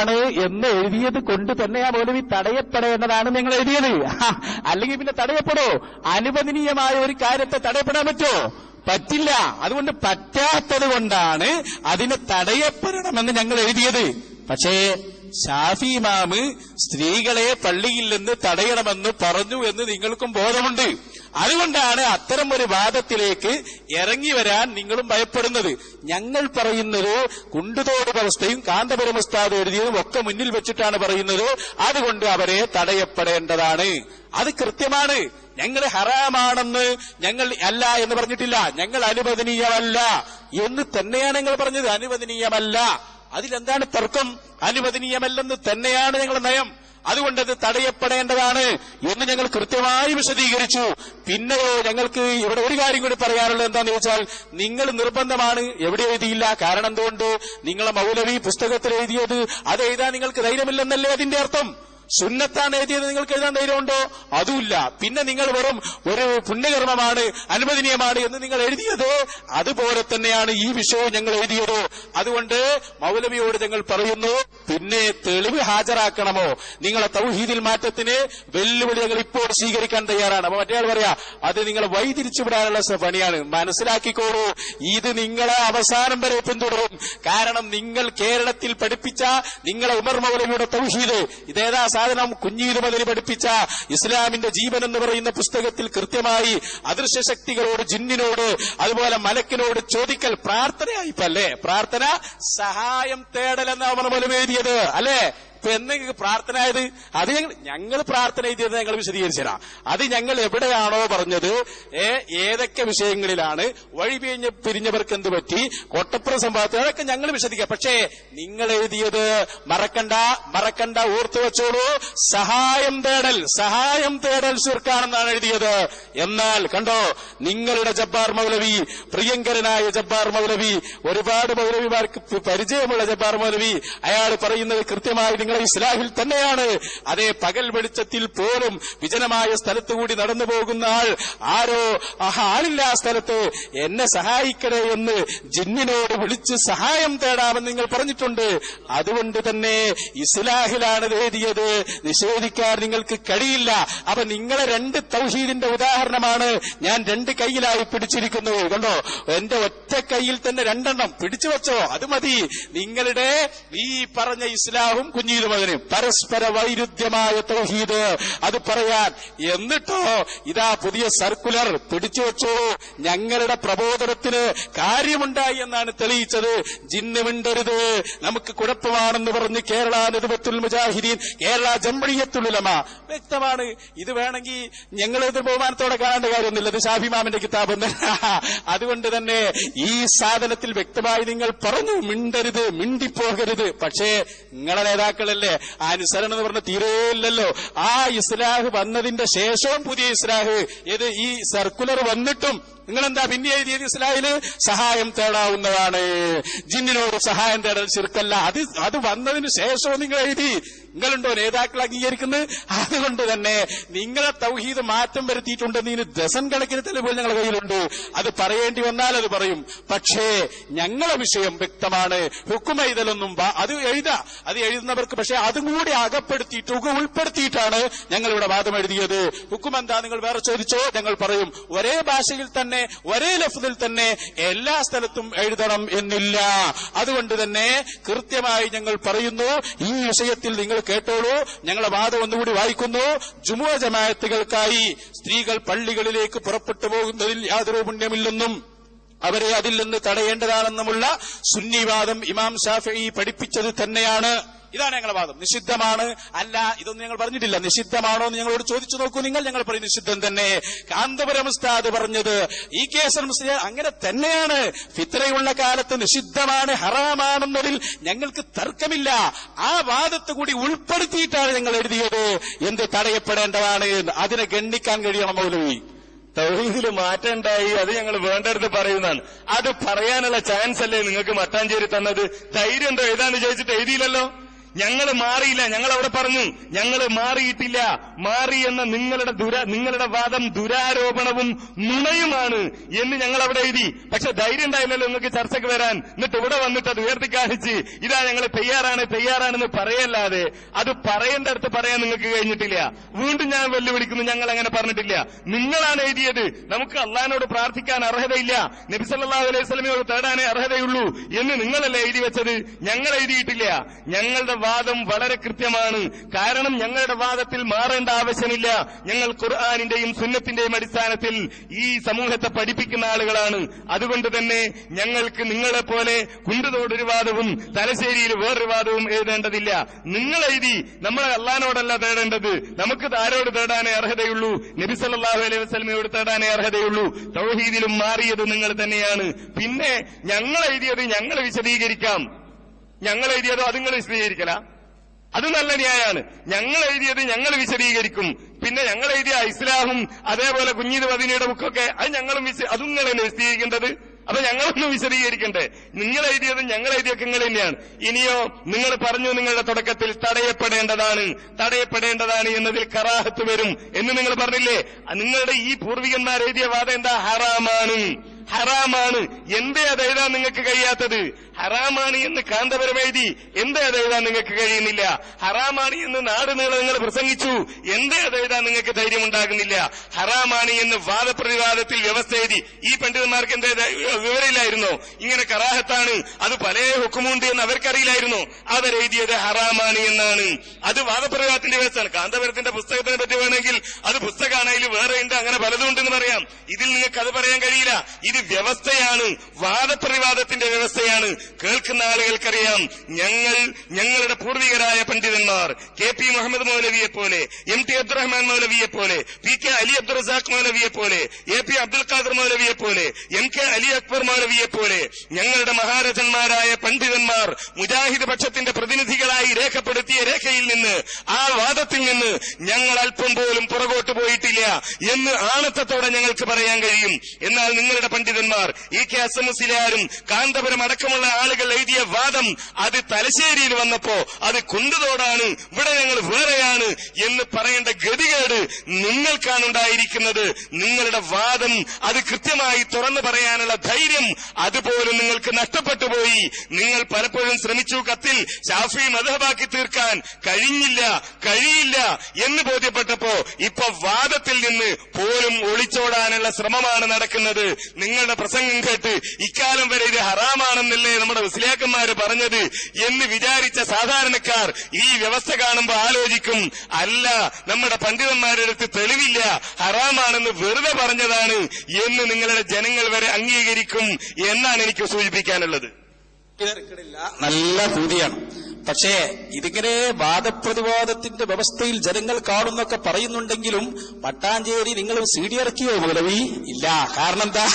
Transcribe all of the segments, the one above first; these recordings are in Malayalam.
ആണ് എന്ന് എഴുതിയത് കൊണ്ട് തന്നെ ആ മൗലവി തടയപ്പെടേണ്ടതാണ് നിങ്ങൾ എഴുതിയത്. അല്ലെങ്കിൽ പിന്നെ തടയപ്പെടോ? അനുവദനീയമായ ഒരു കാര്യത്തെ തടയപ്പെടാൻ പറ്റുമോ പറ്റില്ല. അതുകൊണ്ട് പറ്റാത്തത് കൊണ്ടാണ് അതിനെ തടയപ്പെടണമെന്ന് ഞങ്ങൾ എഴുതിയത്. പക്ഷേ ഷാഫി ഇമാമ് സ്ത്രീകളെ പള്ളിയിൽ നിന്ന് തടയണമെന്ന് പറഞ്ഞു എന്ന് നിങ്ങൾക്കും ബോധമുണ്ട്. അതുകൊണ്ടാണ് അത്തരം ഒരു വാദത്തിലേക്ക് ഇറങ്ങി വരാൻ നിങ്ങളും ഭയപ്പെടുന്നത്. ഞങ്ങൾ പറയുന്നത് കുണ്ടുതോട് വ്യവസ്ഥയും കാന്തപുരം ഉസ്താദ് എഴുതിയതും ഒക്കെ മുന്നിൽ വെച്ചിട്ടാണ് പറയുന്നത്. അതുകൊണ്ട് അവരെ തടയപ്പെടേണ്ടതാണ്. അത് കൃത്യമാണ്. ഞങ്ങൾ ഹറാമാണെന്ന് ഞങ്ങൾ അല്ല എന്ന് പറഞ്ഞിട്ടില്ല. ഞങ്ങൾ അനുവദനീയമല്ല എന്ന് തന്നെയാണ് ഞങ്ങൾ പറഞ്ഞത്. അനുവദനീയമല്ല. അതിലെന്താണ് തർക്കം? അനുവദനീയമല്ലെന്ന് തന്നെയാണ് ഞങ്ങളുടെ നയം. അതുകൊണ്ട് അത് തടയപ്പെടേണ്ടതാണ് എന്ന് ഞങ്ങൾ കൃത്യമായി വിശദീകരിച്ചു. പിന്നെയോ ഞങ്ങൾക്ക് ഇവിടെ ഒരു കാര്യം കൂടി പറയാനുള്ളത് എന്താണെന്ന് ചോദിച്ചാൽ നിങ്ങൾ നിർബന്ധമാണ് എവിടെ എഴുതിയില്ല. കാരണം എന്തുകൊണ്ട്? നിങ്ങളെ മൗലവി പുസ്തകത്തിൽ എഴുതിയത് അത് എഴുതാൻ നിങ്ങൾക്ക് ധൈര്യമില്ലെന്നല്ലേ അതിന്റെ അർത്ഥം? സുന്നത്താണ് എഴുതിയത്. നിങ്ങൾക്ക് എഴുതാൻ ധൈര്യമുണ്ടോ? അതുമില്ല. പിന്നെ നിങ്ങൾ വെറും ഒരു പുണ്യകർമ്മമാണ് അനുവദനീയമാണ് എന്ന് നിങ്ങൾ എഴുതിയത്. അതുപോലെ തന്നെയാണ് ഈ വിഷയവും ഞങ്ങൾ എഴുതിയത്. അതുകൊണ്ട് മൗലവിയോട് ഞങ്ങൾ പറയുന്നു പിന്നെ തെളിവ് ഹാജരാക്കണമോ? നിങ്ങളെ തൗഹീദിൽ മാറ്റത്തിന് വെല്ലുവിളി ഞങ്ങൾ ഇപ്പോൾ സ്വീകരിക്കാൻ തയ്യാറാണ്. അപ്പൊ മറ്റേ പറയാ അത് നിങ്ങൾ വൈതിരിച്ചു വിടാനുള്ള പണിയാണ്. മനസ്സിലാക്കിക്കോളൂ ഇത് നിങ്ങളെ അവസാനം വരെ പിന്തുടരും. കാരണം നിങ്ങൾ കേരളത്തിൽ പഠിപ്പിച്ച നിങ്ങളെ ഉമർ മൗലവിയുടെ തൗഹീദ് ഇതേതാ സാധനം കുഞ്ഞീരുമതിന് പഠിപ്പിച്ച ഇസ്ലാമിന്റെ ജീവൻ എന്ന് പറയുന്ന പുസ്തകത്തിൽ കൃത്യമായി അദൃശ്യ ശക്തികളോട് ജിന്നിനോട് അതുപോലെ മലക്കിനോട് ചോദിക്കൽ പ്രാർത്ഥനയായിപ്പല്ലേ പ്രാർത്ഥന സഹായം തേടൽ എന്നാണ് നമ്മൾ എഴുതിയത് അല്ലേ? ഇപ്പൊ എന്തെങ്കിലും പ്രാർത്ഥന ആയത് അത് ഞങ്ങൾ ഞങ്ങൾ പ്രാർത്ഥന എഴുതിയത് ഞങ്ങൾ വിശദീകരിച്ചതാ. അത് ഞങ്ങൾ എവിടെയാണോ പറഞ്ഞത്? ഏതൊക്കെ വിഷയങ്ങളിലാണ്? വഴി പിരിഞ്ഞ പിരിഞ്ഞവർക്ക് എന്ത് പറ്റി? കൊട്ടപ്പുറ സംഭവത്തിൽ അതൊക്കെ ഞങ്ങൾ വിശദിക്കാം പക്ഷേ നിങ്ങൾ എഴുതിയത് മറക്കണ്ട മറക്കണ്ട ഓർത്തു വെച്ചോളൂ. സഹായം തേടൽ സഹായം തേടൽ ശിർക്കാണെന്നാണ് എഴുതിയത്. എന്നാൽ കണ്ടോ നിങ്ങളുടെ ജബ്ബാർ മൗലവി പ്രിയങ്കരനായ ജബ്ബാർ മൗലവി ഒരുപാട് മൗലവിമാർക്ക് പരിചയമുള്ള ജബ്ബാർ മൗലവി അയാൾ പറയുന്നത് കൃത്യമായി നിങ്ങളെ ഇസ്ലാഹിൽ തന്നെയാണ്. അതേ പകൽ വെളിച്ചത്തിൽ പോലും വിജനമായ സ്ഥലത്ത് കൂടി നടന്നു പോകുന്ന ആൾ ആരോ? ആളില്ല ആ സ്ഥലത്ത്. എന്നെ സഹായിക്കണേ എന്ന് ജിന്നിനോട് വിളിച്ച് സഹായം തേടാമെന്ന് നിങ്ങൾ പറഞ്ഞിട്ടുണ്ട്. അതുകൊണ്ട് തന്നെ ഇസ്ലാഹിലാണ് എഴുതിയത് നിഷേധിക്കാൻ നിങ്ങൾക്ക് കഴിയില്ല. അപ്പൊ നിങ്ങളെ രണ്ട് തൗഹീദിന്റെ ഉദാഹരണമാണ് ഞാൻ രണ്ട് കൈയിലായി പിടിച്ചിരിക്കുന്നത് കണ്ടോ? എന്റെ ഒറ്റ കൈയിൽ തന്നെ രണ്ടെണ്ണം. പിടിച്ചു വെച്ചോ? അത് മതി. നിങ്ങളുടെ ഈ പറഞ്ഞ ഇസ്ലാഹും കുഞ്ഞീതും അതിന് പരസ്പര വൈരുദ്ധ്യമായ തൗഹീദ്. അത് പറയാൻ എന്നിട്ടോ ഇതാ പുതിയ സർക്കുലർ പിടിച്ചു വെച്ചു. ഞങ്ങളുടെ പ്രബോധനത്തിന് കാര്യമുണ്ടായി എന്നാണ് തെളിയിച്ചത്. ജിന്ന് മിണ്ടരുത്. നമുക്ക് കുഴപ്പമാണെന്ന് പറഞ്ഞ് കേരള നെതുപത്തുൽ മുജാഹിദീൻ കേരള ജമ്പഴിയത്തുള്ളിലമ വ്യക്തമാണ്. ഇത് വേണമെങ്കിൽ ഞങ്ങൾ ഇത് ബഹുമാനത്തോടെ കാണേണ്ട കാര്യമൊന്നുമില്ല. ഇത് ഷാഫിമാമിന്റെ കിതാബ് അതുകൊണ്ട് തന്നെ ഈ സാധനത്തിൽ വ്യക്തമായി നിങ്ങൾ പറഞ്ഞു മിണ്ടരുത് മിണ്ടിപ്പോകരുത്. പക്ഷേ നിങ്ങളെ നേതാക്കളല്ലേ ആ അനുസരണം എന്ന് പറഞ്ഞ തീരെയില്ലല്ലോ ആ ഇസ്ലാഹ് വന്നതിന്റെ ശേഷവും പുതിയ ഇസ്ലാഹ്. ഏത്? ഈ സർക്കുലർ വന്നിട്ടും നിങ്ങളെന്താ പിന്നെ എഴുതിയത് ഇസ്ലാമിൽ സഹായം തേടാവുന്നതാണ്. ജിന്നിനോട് സഹായം തേടൽ ചെറുക്കല്ല അത് അത് വന്നതിന് ശേഷവും നിങ്ങൾ എഴുതി. നിങ്ങളുണ്ടോ നേതാക്കൾ അംഗീകരിക്കുന്നത്? അതുകൊണ്ട് തന്നെ നിങ്ങളെ തൗഹീദ് മാറ്റം വരുത്തിയിട്ടുണ്ടെന്ന് ഇതിന് ദസൻ കണക്കിന് തെളിവുകൾ ഞങ്ങളുടെ കയ്യിലുണ്ട്. അത് പറയേണ്ടി വന്നാൽ അത് പറയും. പക്ഷേ ഞങ്ങളെ വിഷയം വ്യക്തമാണ്. ഹുക്കും എഴുതലൊന്നും അത് എഴുതാ. അത് എഴുതുന്നവർക്ക് പക്ഷേ അതും കൂടി അകപ്പെടുത്തിയിട്ട് ഉൾപ്പെടുത്തിയിട്ടാണ് ഞങ്ങൾ ഇവിടെ വാദം എഴുതിയത്. ഹുക്കും എന്താ നിങ്ങൾ വേറെ ചോദിച്ചോ? ഞങ്ങൾ പറയും. ഒരേ ഭാഷയിൽ തന്നെ ഒരേ ലഫ്തിൽ തന്നെ എല്ലാ സ്ഥലത്തും എഴുതണം എന്നില്ല. അതുകൊണ്ട് തന്നെ കൃത്യമായി ഞങ്ങൾ പറയുന്നു ഈ വിഷയത്തിൽ നിങ്ങൾ കേട്ടോളൂ ഞങ്ങളെ വാദം ഒന്നുകൂടി വായിക്കുന്നു. ജുമുഅ ജമാഅത്തുകൾക്കായി സ്ത്രീകൾ പള്ളികളിലേക്ക് പുറപ്പെട്ടു പോകുന്നതിൽ യാതൊരു പുണ്യമില്ലെന്നും അവരെ അതിൽ നിന്ന് തടയേണ്ടതാണെന്നുമുള്ള സുന്നിവാദം ഇമാം ഷാഫി പഠിപ്പിച്ചത് തന്നെയാണ്. ഇതാണ് ഞങ്ങളുടെ വാദം. നിഷിദ്ധമാണ്. അല്ല ഇതൊന്നും ഞങ്ങൾ പറഞ്ഞിട്ടില്ല. നിഷിദ്ധമാണോ എന്ന് ഞങ്ങളോട് ചോദിച്ചു നോക്കൂ നിങ്ങൾ. ഞങ്ങൾ പറയും നിഷിദ്ധം തന്നെ. കാന്തപുരം ഉസ്താദ് പറഞ്ഞത് ഈ കേസർ മുസ്ലിം അങ്ങനെ തന്നെയാണ്. ഫിത്രയുള്ള കാലത്ത് നിഷിദ്ധമാണ് ഹറാമാണെന്നതിൽ ഞങ്ങൾക്ക് തർക്കമില്ല. ആ വാദത്ത് കൂടി ഉൾപ്പെടുത്തിയിട്ടാണ് ഞങ്ങൾ എഴുതിയത്. എന്ത് തടയപ്പെടേണ്ടതാണ് അതിനെ ഗണ്ണിക്കാൻ കഴിയണം മൗലവി. തൗഹീദിൽ മാറ്റം ഉണ്ടായി. അത് ഞങ്ങൾ വേണ്ടടുത്ത് പറയുന്നതാണ്. അത് പറയാനുള്ള ചാൻസ് അല്ലേ നിങ്ങൾക്ക് മട്ടാഞ്ചേരി തന്നത്? ധൈര്യം എന്തോ എഴുതാന്ന് ചോദിച്ചിട്ട് എഴുതിയില്ലല്ലോ? ഞങ്ങൾ മാറിയില്ല. ഞങ്ങൾ അവിടെ പറഞ്ഞു ഞങ്ങൾ മാറിയിട്ടില്ല. മാറി എന്ന നിങ്ങളുടെ ദുര നിങ്ങളുടെ വാദം ദുരാരോപണവും നുണയുമാണ് എന്ന് ഞങ്ങൾ അവിടെ എഴുതി. പക്ഷെ ധൈര്യം ഉണ്ടായില്ലല്ലോ നിങ്ങൾക്ക് ചർച്ചയ്ക്ക് വരാൻ. എന്നിട്ട് ഇവിടെ വന്നിട്ട് അത് ഉയർത്തി കാണിച്ച് ഇതാ ഞങ്ങൾ തയ്യാറാണ് തയ്യാറാണെന്ന് പറയല്ലാതെ അത് പറയേണ്ട അടുത്ത് പറയാൻ നിങ്ങൾക്ക് കഴിഞ്ഞിട്ടില്ല. വീണ്ടും ഞാൻ വെല്ലുവിളിക്കുന്നു ഞങ്ങൾ അങ്ങനെ പറഞ്ഞിട്ടില്ല. നിങ്ങളാണ് എഴുതിയത്. നമുക്ക് അള്ളഹാനോട് പ്രാർത്ഥിക്കാൻ അർഹതയില്ല. നബിസല്ലാഹു അലൈഹി സ്വലമിയോട് തേടാനേ അർഹതയുള്ളൂ എന്ന് നിങ്ങളല്ലേ എഴുതി വെച്ചത്? ഞങ്ങൾ എഴുതിയിട്ടില്ല. ഞങ്ങളുടെ വാദം വളരെ കൃത്യമാണ്. കാരണം ഞങ്ങളുടെ വാദത്തിൽ മാറേണ്ട ആവശ്യമില്ല. ഞങ്ങൾ ഖുർആാനിന്റെയും സുന്നത്തിന്റെയും അടിസ്ഥാനത്തിൽ ഈ സമൂഹത്തെ പഠിപ്പിക്കുന്ന ആളുകളാണ്. അതുകൊണ്ട് തന്നെ ഞങ്ങൾക്ക് നിങ്ങളെ പോലെ കുണ്ടുതോടൊരു വാദവും തലശ്ശേരിയിൽ വേറൊരു വാദവും എഴുതേണ്ടതില്ല. നിങ്ങൾ എഴുതി നമ്മൾ അള്ളഹാനോടല്ല തേടേണ്ടത്. നമുക്ക് ആരോട് തേടാനേ അർഹതയുള്ളൂ? നബിസല്ലാഹു അലൈഹി വസ്ലമയോട് തേടാനേ അർഹതയുള്ളൂ. തൗഹീദിലും മാറിയത് നിങ്ങൾ തന്നെയാണ്. പിന്നെ ഞങ്ങൾ എഴുതിയത് ഞങ്ങൾ വിശദീകരിക്കാം. ഞങ്ങൾ എഴുതിയതോ അത് നിങ്ങൾ വിശദീകരിക്കല. അത് നല്ല ന്യായമാണ് ഞങ്ങൾ എഴുതിയത് ഞങ്ങൾ വിശദീകരിക്കും. പിന്നെ ഞങ്ങൾ എഴുതിയ ഇസ്ലാഹും അതേപോലെ കുഞ്ഞീത് മദീനയുടെ ബുക്കൊക്കെ അത് ഞങ്ങളും അതും നിങ്ങൾ തന്നെ വിശദീകരിക്കേണ്ടത്. അപ്പൊ ഞങ്ങളൊന്നും വിശദീകരിക്കണ്ടേ. നിങ്ങൾ എഴുതിയതും ഞങ്ങൾ എഴുതിയൊക്കെ നിങ്ങൾ തന്നെയാണ്. ഇനിയോ നിങ്ങൾ പറഞ്ഞു നിങ്ങളുടെ തുടക്കത്തിൽ തടയപ്പെടേണ്ടതാണ് തടയപ്പെടേണ്ടതാണ് എന്നതിൽ കറാഹത്ത് വരും എന്ന് നിങ്ങൾ പറഞ്ഞില്ലേ? നിങ്ങളുടെ ഈ പൂർവികന്മാർ എഴുതിയ വാദം എന്താ? ഹറാമാണ്. ഹറാമാണ്. എന്തേ അത് എഴുതാൻ നിങ്ങൾക്ക് കഴിയാത്തത്? ഹറാമാണ് എന്ന് കാന്തപുരം എഴുതി എന്തേ അത് എഴുതാൻ നിങ്ങൾക്ക് കഴിയുന്നില്ല? ഹറാമാണ് എന്ന് നാട് നീളെ നിങ്ങൾ പ്രസംഗിച്ചു. എന്തേ അത് എഴുതാൻ നിങ്ങൾക്ക് ധൈര്യം ഉണ്ടാകുന്നില്ല ഹറാമാണ് എന്ന് വാദപ്രതിവാദത്തിൽ വ്യവസ്ഥ എഴുതി. ഈ പണ്ഡിതന്മാർക്ക് എന്തേ വിവരമില്ലായിരുന്നോ. ഇങ്ങനെ കറാഹത്താണ്. അത് പല ഹുക്കുമുണ്ട് എന്ന് അവർക്കറിയില്ലായിരുന്നോ. അവരെഴുതിയത് ഹറാമാണ് എന്നാണ്. അത് വാദപ്രതിവാദത്തിന്റെ വ്യവസ്ഥയാണ്. കാന്തപുരത്തിന്റെ പുസ്തകത്തിനെ പറ്റി വേണമെങ്കിൽ അത് പുസ്തകമാണ്. അതിൽ വേറെ ഉണ്ട് അങ്ങനെ പലതും ഉണ്ടെന്ന് പറയാം. ഇതിൽ നിങ്ങൾക്ക് അത് പറയാൻ കഴിയില്ല. ഇത് വ്യവസ്ഥയാണ്. വാദപ്രതിവാദത്തിന്റെ വ്യവസ്ഥയാണ്. കേൾക്കുന്ന ആളുകൾക്കറിയാം ഞങ്ങൾ ഞങ്ങളുടെ പൂർവികരായ പണ്ഡിതന്മാർ കെ പി മുഹമ്മദ് മൗലവിയെ പോലെ എം ടി അബ്ദുറഹ്മാൻ മൗലവിയെ പോലെ പി കെ അലി അബ്ദുറസാഖ് മൗലവിയെ പോലെ എ പി അബ്ദുൽ ഖാദർ മൗലവിയെ പോലെ എം കെ അലി അക്ബർ മൗലവിയെ പോലെ ഞങ്ങളുടെ മഹാരഥന്മാരായ പണ്ഡിതന്മാർ മുജാഹിദ് പക്ഷത്തിന്റെ പ്രതിനിധികളായി രേഖപ്പെടുത്തിയ രേഖയിൽ നിന്ന് ആ വാദത്തിൽ നിന്ന് ഞങ്ങൾ അല്പം പോലും പുറകോട്ട് പോയിട്ടില്ല എന്ന് ആണത്തത്തോടെ ഞങ്ങൾക്ക് പറയാൻ കഴിയും. എന്നാൽ നിങ്ങളുടെ പണ്ഡിതന്മാർ ഇ കെ മുസ്ലിയാരും കാന്തപുരം അടക്കമുള്ള ആളുകൾ എഴുതിയ വാദം അത് തലശ്ശേരിയിൽ വന്നപ്പോ അത് കുണ്ടുതോടാണ് ഇവിടെ ഞങ്ങൾ വേറെയാണ് എന്ന് പറയേണ്ട ഗതികേട് നിങ്ങൾക്കാണ് ഉണ്ടായിരിക്കുന്നത്. നിങ്ങളുടെ വാദം അത് കൃത്യമായി തുറന്നു പറയാനുള്ള ധൈര്യം അതുപോലും നിങ്ങൾക്ക് നഷ്ടപ്പെട്ടു പോയി. നിങ്ങൾ പലപ്പോഴും ശ്രമിച്ചു കത്തിൽ ഷാഫി മധബാക്കി തീർക്കാൻ കഴിഞ്ഞില്ല കഴിയില്ല എന്ന് ബോധ്യപ്പെട്ടപ്പോ ഇപ്പൊ വാദത്തിൽ നിന്ന് പോലും ഒളിച്ചോടാനുള്ള ശ്രമമാണ് നടക്കുന്നത്. നിങ്ങളുടെ പ്രസംഗം കേട്ട് ഇക്കാലം വരെ ഇത് ഹറാമാണെന്നല്ലേ നമ്മുടെ മുസ്ലിയാക്കന്മാര് പറഞ്ഞത് എന്ന് വിചാരിച്ച സാധാരണക്കാർ ഈ വ്യവസ്ഥ കാണുമ്പോൾ ആലോചിക്കും അല്ല നമ്മുടെ പണ്ഡിതന്മാരുടെ അടുത്ത് തെളിവില്ല ഹറാമാണെന്ന് വെറുതെ പറഞ്ഞതാണ് എന്ന് നിങ്ങളുടെ ജനങ്ങൾ വരെ അംഗീകരിക്കും എന്നാണ് എനിക്ക് സൂചിപ്പിക്കാനുള്ളത്. നല്ല കൂതിയാണ് പക്ഷേ ഇതിങ്ങനെ വാദപ്രതിവാദത്തിന്റെ വ്യവസ്ഥയിൽ ജനങ്ങൾ കാണുന്നൊക്കെ പറയുന്നുണ്ടെങ്കിലും പട്ടാഞ്ചേരി നിങ്ങൾ സി ഡി ഇറക്കിയോ മുതലവി ഇല്ല. കാരണം എന്താ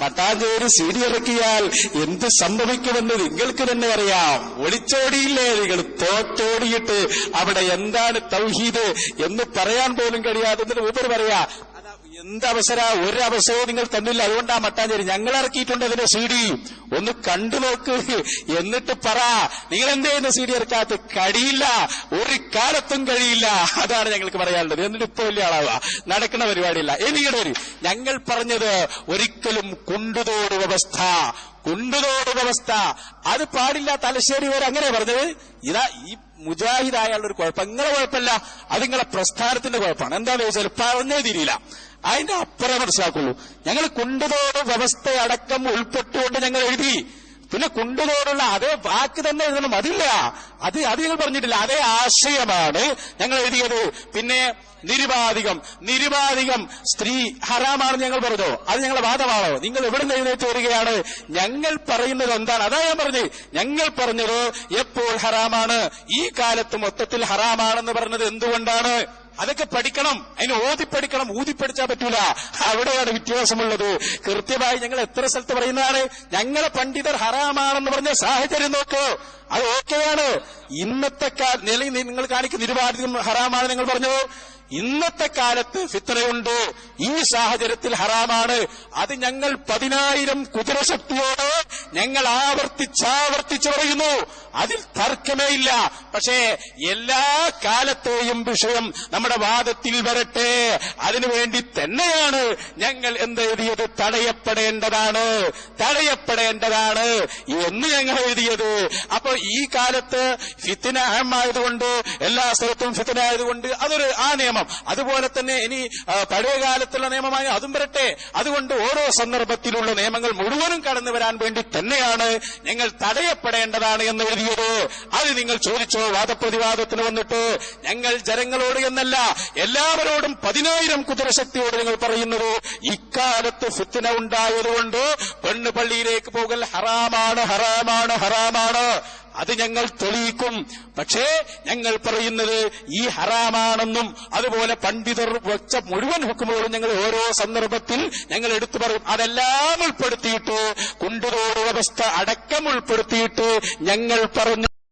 പട്ടാഞ്ചേരി സി ഡി ഇറക്കിയാൽ എന്ത് സംഭവിക്കുമെന്ന് നിങ്ങൾക്ക് തന്നെ അറിയാം. ഒളിച്ചോടിയില്ലേ നിങ്ങൾ? തോറ്റോടിയിട്ട് അവിടെ എന്താണ് തൗഹീദ് എന്ന് പറയാൻ പോലും കഴിയാതെ ഉപരി പറയാ. അതാ എന്ത് അവസര? ഒരു അവസരവും നിങ്ങൾ തന്നില്ല. അതുകൊണ്ടാ മട്ടാഞ്ചേരി. ഞങ്ങൾ ഇറക്കിയിട്ടുണ്ട് അതിന്റെ സി ഡി ഒന്ന് കണ്ടു നോക്ക്. എന്നിട്ട് പറ. നിങ്ങൾ എന്ത് ചെയ്യുന്ന സി ഡി ഇറക്കാത്ത കഴിയില്ല. ഒരു കാലത്തും കഴിയില്ല. അതാണ് ഞങ്ങൾക്ക് പറയാനുള്ളത്. എന്നിട്ട് ഇപ്പൊ വലിയ ആളാവുക. നടക്കുന്ന പരിപാടിയില്ല. എനിക്കടെ വരും ഞങ്ങൾ പറഞ്ഞത് ഒരിക്കലും കുണ്ടുതോട് വ്യവസ്ഥ. കുണ്ടുതോട് അവസ്ഥ അത് പാടില്ല തലശ്ശേരി വരെ അങ്ങനെ പറഞ്ഞത്. ഇതാ ഈ മുജാഹിദ് അയാളുടെ ഒരു കുഴപ്പം. നിങ്ങളെ കുഴപ്പമില്ല. അത് നിങ്ങളെ പ്രസ്ഥാനത്തിന്റെ കുഴപ്പമാണ്. എന്താണെന്ന് ചോദിച്ചാൽ പറഞ്ഞേ തിരിയില്ല അതിന്റെ അപ്പുറം മനസ്സിലാക്കുള്ളൂ. ഞങ്ങൾ വ്യവസ്ഥ അടക്കം ഉൾപ്പെട്ടുകൊണ്ട് ഞങ്ങൾ എഴുതി. പിന്നെ കുണ്ടുതോടുള്ള അതേ വാക്ക് തന്നെ എഴുതണം അതില്ല. അത് അത് ഞങ്ങൾ പറഞ്ഞിട്ടില്ല. അതേ ആശയമാണ് ഞങ്ങൾ എഴുതിയത്. പിന്നെ നിരുപാധികം നിരുപാധികം സ്ത്രീ ഹറാമാണെന്ന് ഞങ്ങൾ പറഞ്ഞോ. അത് ഞങ്ങളെ വാദമാണോ. നിങ്ങൾ എവിടെ നിന്ന് എഴുന്നേറ്റ് വരികയാണ്? ഞങ്ങൾ പറയുന്നത് എന്താണ്? അതാ ഞാൻ പറഞ്ഞു. ഞങ്ങൾ പറഞ്ഞത് എപ്പോൾ ഹറാമാണ്? ഈ കാലത്ത് മൊത്തത്തിൽ ഹറാമാണെന്ന് പറഞ്ഞത് എന്തുകൊണ്ടാണ്? അതൊക്കെ പഠിക്കണം. അതിന് ഓതിപ്പടിക്കണം ഊതിപ്പടിച്ചാൽ പറ്റൂല. അവിടെയാണ് വ്യത്യാസമുള്ളത്. കൃത്യമായി ഞങ്ങൾ എത്ര സ്ഥലത്ത് പറയുന്നതാണ്? ഞങ്ങളെ പണ്ഡിതർ ഹറാമാണെന്ന് പറഞ്ഞ സാഹചര്യം നോക്കൂ. അത് ഓക്കെയാണ്. ഇന്നത്തെ നിലയിൽ നിങ്ങൾ കാണിക്കുന്ന നിരുപാധികം ഹറാമാണ് നിങ്ങൾ പറഞ്ഞു. ഇന്നത്തെ കാലത്ത് ഫിത്രയുണ്ട് ഈ സാഹചര്യത്തിൽ ഹറാമാണ്. അത് ഞങ്ങൾ പതിനായിരം കുതിരശക്തിയോട് ഞങ്ങൾ ആവർത്തിച്ചാവർത്തിച്ചു പറയുന്നു. അതിൽ തർക്കമേ ഇല്ല. പക്ഷേ എല്ലാ കാലത്തെയും വിഷയം നമ്മുടെ വാദത്തിൽ വരട്ടെ. അതിനുവേണ്ടി തന്നെയാണ് ഞങ്ങൾ എന്തെഴുതിയത് തടയപ്പെടേണ്ടതാണ്. തടയപ്പെടേണ്ടതാണ്. എന്ന് ഞങ്ങൾ എഴുതിയത്. അപ്പൊ ഈ കാലത്ത് ഫിത്തിന അഹമായതുകൊണ്ട് എല്ലാ സ്ഥലത്തും ഫിത്തിന ആയതുകൊണ്ട് അതൊരു ആ നിയമം അതുപോലെ തന്നെ ഇനി പഴയകാലത്തുള്ള പഴയ കാലത്തുള്ള നിയമമായി അതും വരട്ടെ. അതുകൊണ്ട് ഓരോ സന്ദർഭത്തിലുള്ള നിയമങ്ങൾ മുഴുവനും കടന്നു വരാൻ വേണ്ടി തന്നെയാണ് ഞങ്ങൾ തടയപ്പെടേണ്ടതാണ് എന്ന് എഴുതിയത്. അത് നിങ്ങൾ ചോദിച്ചോ വാദപ്രതിവാദത്തിന് വന്നിട്ട്? ഞങ്ങൾ ജനങ്ങളോട് എന്നല്ല എല്ലാവരോടും പതിനായിരം കുതിരശക്തിയോട് നിങ്ങൾ പറയുന്നത്. ഇക്കാലത്ത് ഫിത്തിന ഉണ്ടായതുകൊണ്ട് പെണ്ണ് പള്ളിയിലേക്ക് പോകൽ ഹറാമാണ് ഹറാമാണ് ഹറാമാണ്. അത് ഞങ്ങൾ തെളിയിക്കും. പക്ഷേ ഞങ്ങൾ പറയുന്നത് ഈ ഹറാമാണെന്നും അതുപോലെ പണ്ഡിതർ വെച്ച മുഴുവൻ ഹുക്കുമുകളും ഞങ്ങൾ ഓരോ സന്ദർഭത്തിൽ ഞങ്ങൾ എടുത്തു പറയും. അതെല്ലാം ഉൾപ്പെടുത്തിയിട്ട് കുണ്ടുതോട് വ്യവസ്ഥ അടക്കം ഉൾപ്പെടുത്തിയിട്ട് ഞങ്ങൾ പറഞ്ഞു